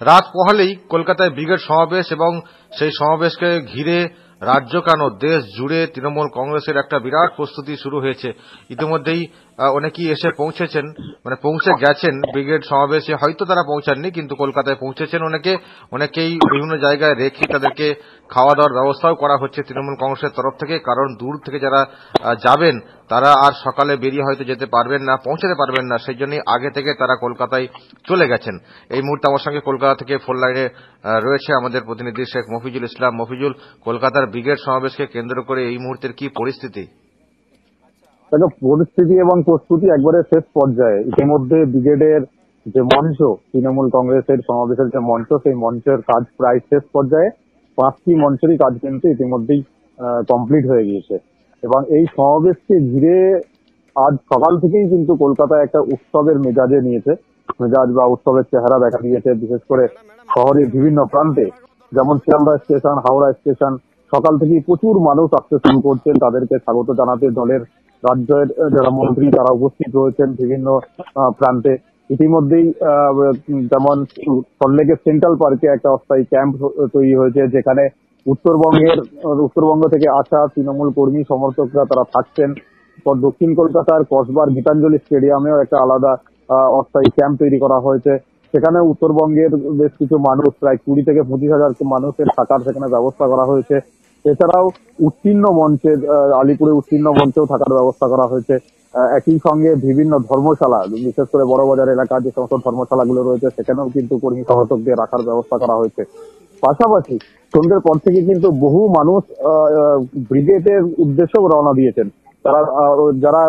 রাত পোহালেই কলকাতায় ব্রিগেড সমাবেশ এবং সেই সমাবেশকে ঘিরে রাজ্য কেন দেশ জুড়ে তৃণমূল কংগ্রেসের একটা বিরাট প্রস্তুতি শুরু হয়েছে। ইতিমধ্যেই অনেকেই এসে পৌঁছেছেন মানে পৌঁছে গেছেন, ব্রিগেড সমাবেশে হয়তো তারা পৌঁছাননি, কিন্তু কলকাতায় পৌঁছেছেন অনেকে, অনেকেই বিভিন্ন জায়গায় রেখে তাদেরকে খাওয়া দাওয়ার ব্যবস্থাও করা হচ্ছে তৃণমূল কংগ্রেসের তরফ থেকে, কারণ দূর থেকে যারা যাবেন, তারা আর সকালে বেরিয়ে হয়তো যেতে পারবেন না, পৌঁছাতে পারবেন না সেই জন্যই আগে থেকে তারা কলকাতায় চলে গেছেন। এই মুহূর্তে আমার সঙ্গে কলকাতা থেকে ফোন লাইনে রয়েছে আমাদের প্রতিনিধি শেখ মফিজুল ইসলাম। মফিজুল, কলকাতার ব্রিগেড সমাবেশকে কেন্দ্র করে এই মুহূর্তের কি পরিস্থিতি? দেখো পরিস্থিতি এবং প্রস্তুতি একবারে শেষ পর্যায়ে। ইতিমধ্যে ব্রিগেডের যে মঞ্চ, তৃণমূল কংগ্রেসের সমাবেশের যে মঞ্চ, সেই মঞ্চের কাজ প্রায় শেষ পর্যায়ে পাঁচটি মঞ্চেরই কাজ কিন্তু ইতিমধ্যেই কমপ্লিট হয়ে গিয়েছে। এবং এই সমাবেশকে ঘিরে আজ সকাল থেকেই কিন্তু কলকাতায় একটা উৎসবের মেজাজে নিয়েছে। মেজাজ বা উৎসবের চেহারা দেখা দিয়েছে, বিশেষ করে শহরের বিভিন্ন প্রান্তে। যেমন শিয়ালদা স্টেশন, হাওড়া স্টেশন, সকাল থেকেই প্রচুর মানুষ আসতে শুরু করছেন। তাদেরকে স্বাগত জানাতে দলের রাজ্যের যারা মন্ত্রী তারা উপস্থিত রয়েছেন বিভিন্ন প্রান্তে। ইতিমধ্যেই যেমন সল্লেকের সেন্ট্রাল পার্কে একটা অস্থায়ী ক্যাম্প তৈরি হয়েছে, যেখানে উত্তরবঙ্গের, উত্তরবঙ্গ থেকে আসা তৃণমূল কর্মী সমর্থকরা তারা থাকছেন। দক্ষিণ কলকাতার কসবার গীতাঞ্জলি স্টেডিয়ামেও একটা আলাদা অস্থায়ী ক্যাম্প তৈরি করা হয়েছে। সেখানে উত্তরবঙ্গের বেশ কিছু মানুষ, প্রায় কুড়ি থেকে পঁচিশ হাজার মানুষের থাকার সেখানে ব্যবস্থা করা হয়েছে। এছাড়াও উত্তীর্ণ মঞ্চের আলিপুরে উত্তীর্ণ মঞ্চেও থাকার ব্যবস্থা করা হয়েছে। একই সঙ্গে বিভিন্ন ধর্মশালা, বিশেষ করে বড় বাজার এলাকার যে সমস্ত ধর্মশালাগুলো রয়েছে, সেখানেও কিন্তু কর্মী সমর্থকদের রাখার ব্যবস্থা করা হয়েছে। পাশাপাশি সন্ধ্যের পর থেকে কিন্তু বহু মানুষ ব্রিগেডের উদ্দেশ্যেও রওনা দিয়েছেন। তারা যারা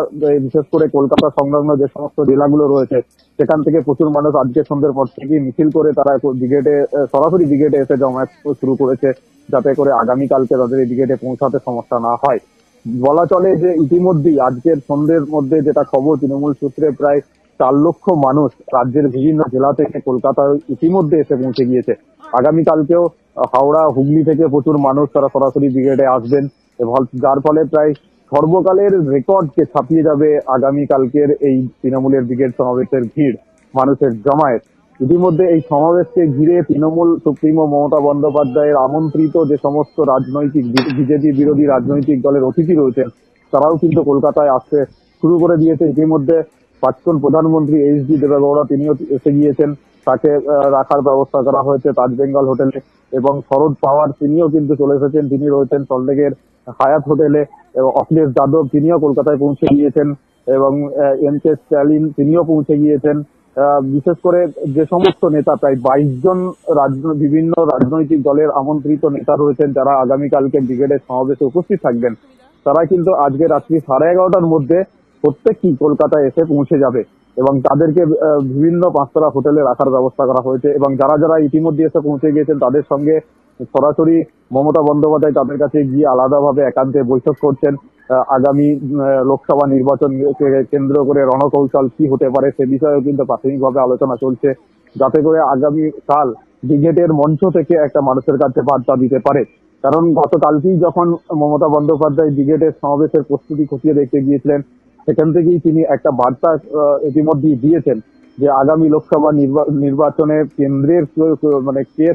বিশেষ করে কলকাতা সংলগ্ন যে সমস্ত জেলাগুলো রয়েছে, সেখান থেকে প্রচুর মানুষ আজকে সন্ধ্যের পর থেকে মিছিল করে তারা ব্রিগেডে সরাসরি ব্রিগেডে এসে জমায়েত শুরু করেছে। যাতে করে আগামীকালকে তাদের ব্রিগেডে পৌঁছাতে সমস্যা না হয়। বলা চলে যে ইতিমধ্যেই আজকের সন্ধ্যের মধ্যে যেটা খবর, তৃণমূল সূত্রে প্রায় চার লক্ষ মানুষ রাজ্যের বিভিন্ন জেলা থেকে কলকাতায় ইতিমধ্যে এসে পৌঁছে গিয়েছে। আগামীকালকেও হাওড়া, হুগলি থেকে প্রচুর মানুষ তারা সরাসরি ব্রিগেডে আসবেন এবং যার ফলে প্রায় সর্বকালের রেকর্ডকে ছাপিয়ে যাবে আগামীকালকের এই তৃণমূলের ব্রিগেড সমাবেশের ভিড়, মানুষের জমায়েত। ইতিমধ্যে এই সমাবেশকে ঘিরে তৃণমূল সুপ্রিমো মমতা বন্দ্যোপাধ্যায়ের আমন্ত্রিত যে সমস্ত রাজনৈতিক বিজেপি বিরোধী রাজনৈতিক দলের অতিথি রয়েছেন, তারাও কিন্তু কলকাতায় আসতে শুরু করে দিয়েছে। ইতিমধ্যে প্রাক্তন প্রধানমন্ত্রী এইচ ডি দেবেগৌড়া তিনিও এসে গিয়েছেন। তাকে রাখার ব্যবস্থা করা হয়েছে তাজ বেঙ্গল হোটেলে এবং শরদ পাওয়ার তিনিও কিন্তু চলে এসেছেন। তিনি রয়েছেন সল্টলেকের হায়াত হোটেলে এবং অখিলেশ যাদব তিনিও কলকাতায় পৌঁছে গিয়েছেন এবং এম কে স্ট্যালিন তিনিও পৌঁছে গিয়েছেন। বিশেষ করে যে সমস্ত নেতা, প্রায় বাইশ জন বিভিন্ন রাজনৈতিক দলের আমন্ত্রিত নেতা রয়েছেন, যারা আগামীকালকে ব্রিগেডের সমাবেশে উপস্থিত থাকবেন। তারা কিন্তু আজকে রাত্রি সাড়ে এগারোটার মধ্যে প্রত্যেকটি কলকাতায় এসে পৌঁছে যাবে এবং তাদেরকে বিভিন্ন পাঁচতলা হোটেলে রাখার ব্যবস্থা করা হয়েছে এবং যারা যারা ইতিমধ্যে এসে পৌঁছে গিয়েছেন, তাদের সঙ্গে সরাসরি মমতা বন্দ্যোপাধ্যায় তাদের কাছে গিয়ে আলাদাভাবে একান্তে বৈঠক করছেন। আগামী লোকসভা নির্বাচনকে কেন্দ্র করে রণকৌশল কি হতে পারে সে বিষয়েও কিন্তু প্রাথমিকভাবে আলোচনা চলছে। যাতে করে আগামী কাল ব্রিগেডের মঞ্চ থেকে একটা মানুষের কাছে বার্তা দিতে পারে। কারণ গতকালকেই যখন মমতা বন্দ্যোপাধ্যায় ব্রিগেডের সমাবেশের প্রস্তুতি খতিয়ে দেখতে গিয়েছিলেন, সেখান থেকেই তিনি একটা বার্তা ইতিমধ্যেই দিয়েছেন যে আগামী লোকসভা নির্বাচনে কেন্দ্রের মানে কে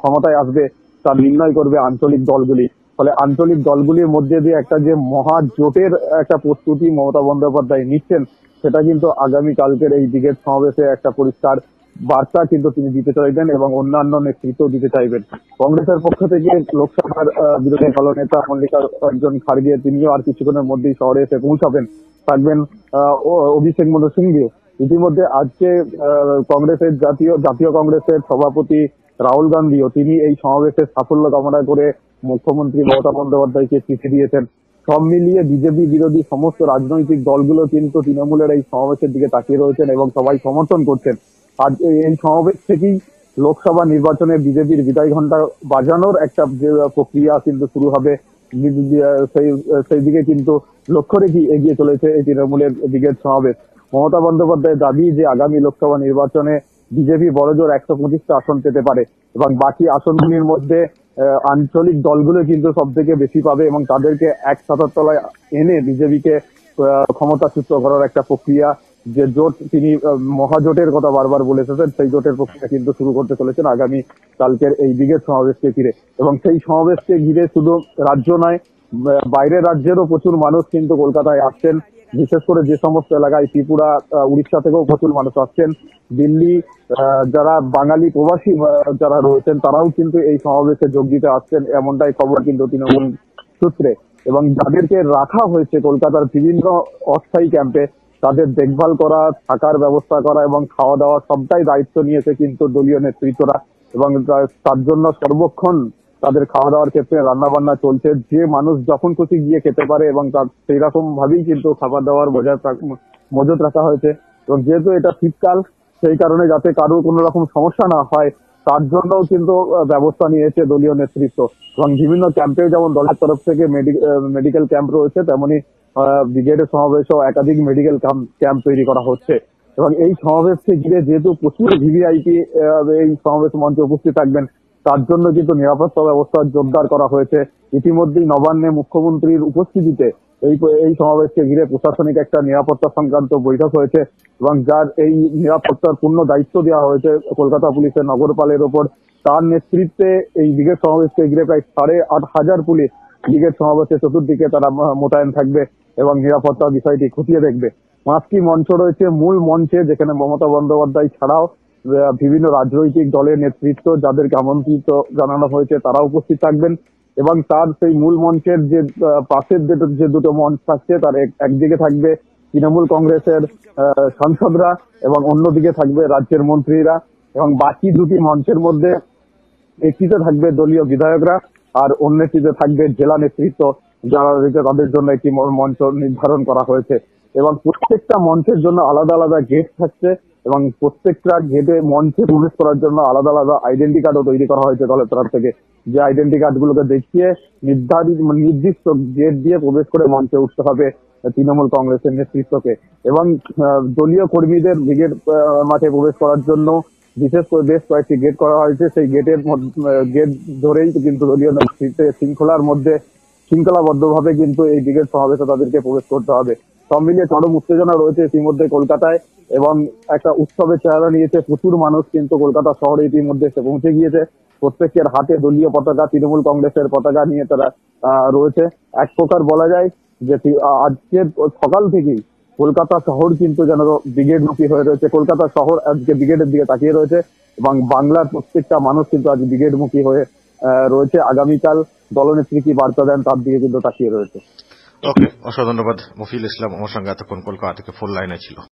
ক্ষমতায় আসবে তা নির্ণয় করবে আঞ্চলিক দলগুলি। ফলে আঞ্চলিক দলগুলির মধ্যে দিয়ে একটা যে মহা জোটের একটা প্রস্তুতি মমতা বন্দ্যোপাধ্যায় নিচ্ছেন, সেটা কিন্তু আগামী কালকের এই ব্রিগেড সমাবেশে একটা পরিষ্কার বার্তা কিন্তু তিনি দিতে চাইবেন এবং অন্যান্য নেতৃত্ব দিতে চাইবেন। কংগ্রেসের পক্ষ থেকে লোকসভার বিরোধী দলনেতা মল্লিকা অর্জুন খাড়গে, তিনিও আর কিছুক্ষণের মধ্যেই শহরে এসে পৌঁছাবেন। থাকবেন অভিষেক মনু সিংভি। ইতিমধ্যে আজকে কংগ্রেসের জাতীয় জাতীয় কংগ্রেসের সভাপতি রাহুল গান্ধীও তিনি এই সমাবেশের সাফল্য কামনা করে মুখ্যমন্ত্রী মমতা বন্দ্যোপাধ্যায়কে চিঠি দিয়েছেন। সব মিলিয়ে বিজেপি বিরোধী সমস্ত রাজনৈতিক দলগুলো কিন্তু তৃণমূলের এই সমাবেশের দিকে তাকিয়ে রয়েছেন এবং সবাই সমর্থন করছেন। আজ এই সমাবেশ থেকেই লোকসভা নির্বাচনে বিজেপির বিদায় ঘণ্টা বাজানোর একটা প্রক্রিয়া কিন্তু শুরু হবে। সেই দিকে কিন্তু লক্ষ্য রেখে এগিয়ে চলেছে এই তৃণমূলের ব্রিগেড সমাবেশ। মমতা বন্দ্যোপাধ্যায়ের দাবি যে আগামী লোকসভা নির্বাচনে বিজেপি বড়জোর একশো পঁচিশটা আসন পেতে পারে এবং বাকি আসনগুলির মধ্যে আঞ্চলিক দলগুলো কিন্তু সব থেকে বেশি পাবে এবং তাদেরকে এক ছাতার তলায় এনে বিজেপিকে ক্ষমতাচ্যুত করার একটা প্রক্রিয়া যে জোট তিনি মহাজোটের কথা বারবার বলে এসেছেন, সেই জোটের প্রক্রিয়া কিন্তু শুরু করতে চলেছেন আগামী কালকের এই ব্রিগেড সমাবেশকে ঘিরে। এবং সেই সমাবেশকে ঘিরে শুধু রাজ্য নয় বাইরের রাজ্যেরও প্রচুর মানুষ কিন্তু কলকাতায় আসছেন। বিশেষ করে যে সমস্ত এলাকায় ত্রিপুরা উড়িষ্যা থেকেও প্রচুর মানুষ আসছেন। দিল্লি যারা বাঙালি প্রবাসী যারা রয়েছেন, তারাও কিন্তু এই সমাবেশে যোগ দিতে আসছেন। এমনটাই খবর কিন্তু তৃণমূল সূত্রে। এবং যাদেরকে রাখা হয়েছে কলকাতার বিভিন্ন অস্থায়ী ক্যাম্পে, তাদের দেখভাল করা, থাকার ব্যবস্থা করা এবং খাওয়া দাওয়া সবটাই দায়িত্ব নিয়েছে কিন্তু দলীয় নেতৃত্বরা। এবং তার জন্য সর্বক্ষণ তাদের খাওয়া দাওয়ার ক্ষেত্রে রান্না বান্না চলছে। যে মানুষ যখন খুশি গিয়ে খেতে পারে এবং তার সেই রকম ভাবেই কিন্তু খাবার দাবার বজায় মজুত রাখা হয়েছে। এবং যেহেতু এটা শীতকাল, সেই কারণে যাতে কারও কোনো রকম সমস্যা না হয়, তার জন্যও কিন্তু ব্যবস্থা নিয়েছে দলীয় নেতৃত্ব। এবং বিভিন্ন ক্যাম্পে যেমন দলের তরফ থেকে মেডিকেল ক্যাম্প রয়েছে, তেমনি ব্রিগেডের সমাবেশেও একাধিক মেডিকেল ক্যাম্প তৈরি করা হচ্ছে। এবং এই সমাবেশকে ঘিরে যেহেতু প্রচুর ভিভিআইপি এই সমাবেশ মঞ্চে উপস্থিত থাকবেন তার জন্য কিন্তু নিরাপত্তা ব্যবস্থা জোরদার করা হয়েছে। ইতিমধ্যেই নবান্নে মুখ্যমন্ত্রীর উপস্থিতিতে এই এই সমাবেশকে ঘিরে প্রশাসনিক একটা নিরাপত্তা সংক্রান্ত বৈঠক হয়েছে এবং যার এই নিরাপত্তার পূর্ণ দায়িত্ব দেওয়া হয়েছে কলকাতা পুলিশের নগরপালের ওপর। তার নেতৃত্বে এই ব্রিগেড সমাবেশকে ঘিরে প্রায় সাড়ে আট হাজার পুলিশ ব্রিগেড সমাবেশের চতুর্দিকে তারা মোতায়েন থাকবে এবং নিরাপত্তা বিষয়টি খতিয়ে দেখবে। পাঁচটি মঞ্চ রয়েছে। মূল মঞ্চে যেখানে মমতা বন্দ্যোপাধ্যায় ছাড়াও বিভিন্ন রাজনৈতিক দলের নেতৃত্ব যাদেরকে আমন্ত্রিত জানানো হয়েছে তারা উপস্থিত থাকবেন। এবং তার সেই মূল মঞ্চের যে পাশের যে দুটো মঞ্চ থাকছে, তার একদিকে থাকবে তৃণমূল কংগ্রেসের সাংসদরা এবং অন্যদিকে থাকবে রাজ্যের মন্ত্রীরা। এবং বাকি দুটি মঞ্চের মধ্যে একটিতে থাকবে দলীয় বিধায়করা আর অন্যটিতে থাকবে জেলা নেতৃত্ব যারা তাদের জন্য একটি মঞ্চ নির্ধারণ করা হয়েছে। এবং প্রত্যেকটা মঞ্চের জন্য আলাদা আলাদা গেট থাকছে। এবং প্রত্যেকটা গেটে মঞ্চে প্রবেশ করার জন্য আলাদা আলাদা আইডেন্টি কার্ডও তৈরি করা হয়েছে দলের তরফ থেকে। যে আইডেন্টি কার্ড গুলোকে দেখিয়ে নির্ধারিত, নির্দিষ্ট গেট দিয়ে প্রবেশ করে মঞ্চে উঠতে হবে তৃণমূল কংগ্রেসের নেতৃত্বকে। এবং দলীয় কর্মীদের ব্রিগেড মাঠে প্রবেশ করার জন্য বিশেষ করে বেশ কয়েকটি গেট করা হয়েছে। সেই গেটের গেট ধরেই কিন্তু দলীয় শৃঙ্খলার মধ্যে শৃঙ্খলাবদ্ধভাবে কিন্তু এই ব্রিগেড সমাবেশে তাদেরকে প্রবেশ করতে হবে। সব মিলিয়ে চরম উত্তেজনা রয়েছে ইতিমধ্যে কলকাতায় এবং একটা উৎসবের চেহারা নিয়েছে প্রচুর মানুষ কিন্তু কলকাতা শহরে ইতিমধ্যে এসে পৌঁছে গিয়েছে। প্রত্যেকের হাতে দলীয় পতাকা, তৃণমূল কংগ্রেসের পতাকা নিয়ে তারা রয়েছে। এক প্রকার বলা যায় যে তি- আ- আজকের সকাল থেকেই কলকাতা শহর কিন্তু যেন ব্রিগেড মুখী হয়ে রয়েছে। কলকাতা শহর আজকে ব্রিগেডের দিকে তাকিয়ে রয়েছে এবং বাংলার প্রত্যেকটা মানুষ কিন্তু আজ ব্রিগেড মুখী হয়ে রয়েছে। আগামীকাল দলনেত্রী কি বার্তা দেন তার দিকে কিন্তু তাকিয়ে রয়েছে। ওকে অসংখ্য ধন্যবাদ। মফিল ইসলাম আমার সঙ্গে এতক্ষণ কলকাতা থেকে ফোন লাইনে ছিল।